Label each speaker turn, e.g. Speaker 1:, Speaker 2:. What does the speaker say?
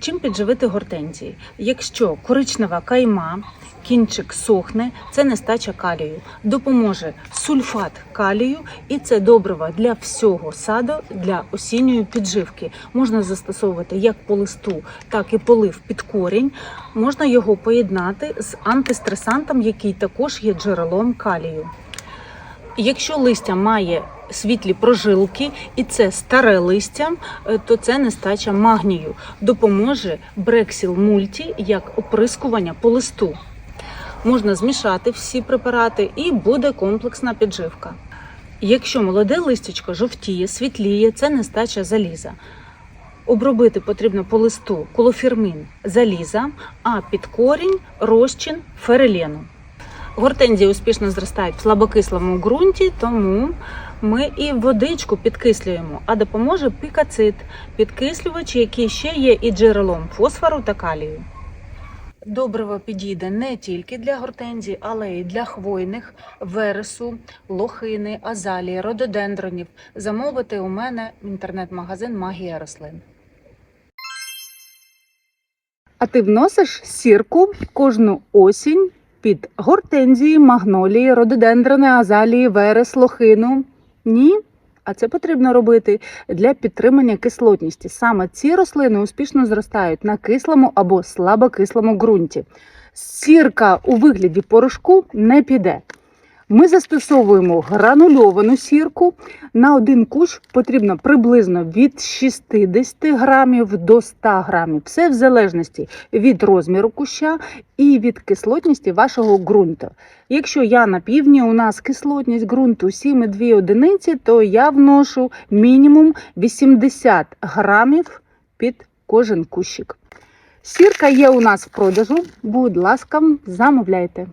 Speaker 1: Чим підживити гортензії? Якщо коричнева кайма, кінчик сохне, це нестача калію. Допоможе сульфат калію, і це добрива для всього саду для осінньої підживки. Можна застосовувати як по листу, так і полив під корінь. Можна його поєднати з антистресантом, який також є джерелом калію. Якщо листя має світлі прожилки і це старе листя, е, то це нестача магнію. Допоможе Брексіл Мульті як оприскування по листу. Можна змішати всі препарати і буде комплексна підживка. Якщо молоде листячко жовтіє, світліє, це нестача заліза. Обробити потрібно по листу колофірмін заліза, а під корінь розчин ферелену. Гортензії успішно зростають в слабокислому ґрунті, тому ми і водичку підкислюємо, а допоможе пікацит, підкислювач, який ще є і джерелом фосфору та калію. Добриво підійде не тільки для гортензій, але й для хвойних, вересу, лохини, азалії, рододендронів. Замовити у мене інтернет-магазин Магія рослин. А ти вносиш сірку кожну осінь під гортензії, магнолії, рододендрони, азалії, верес, лохину? Ні. А це потрібно робити для підтримання кислотності. Саме ці рослини успішно зростають на кислому або слабокислому ґрунті. Сірка у вигляді порошку не піде. Ми застосовуємо гранульовану сірку. На один кущ потрібно приблизно від 60 грамів до 100 грамів. Все в залежності від розміру куща і від кислотності вашого ґрунту. Якщо я на півдні, у нас кислотність ґрунту 7,2 одиниці, то я вношу мінімум 80 грамів під кожен кущик. Сірка є у нас в продажу. Будь ласка, замовляйте.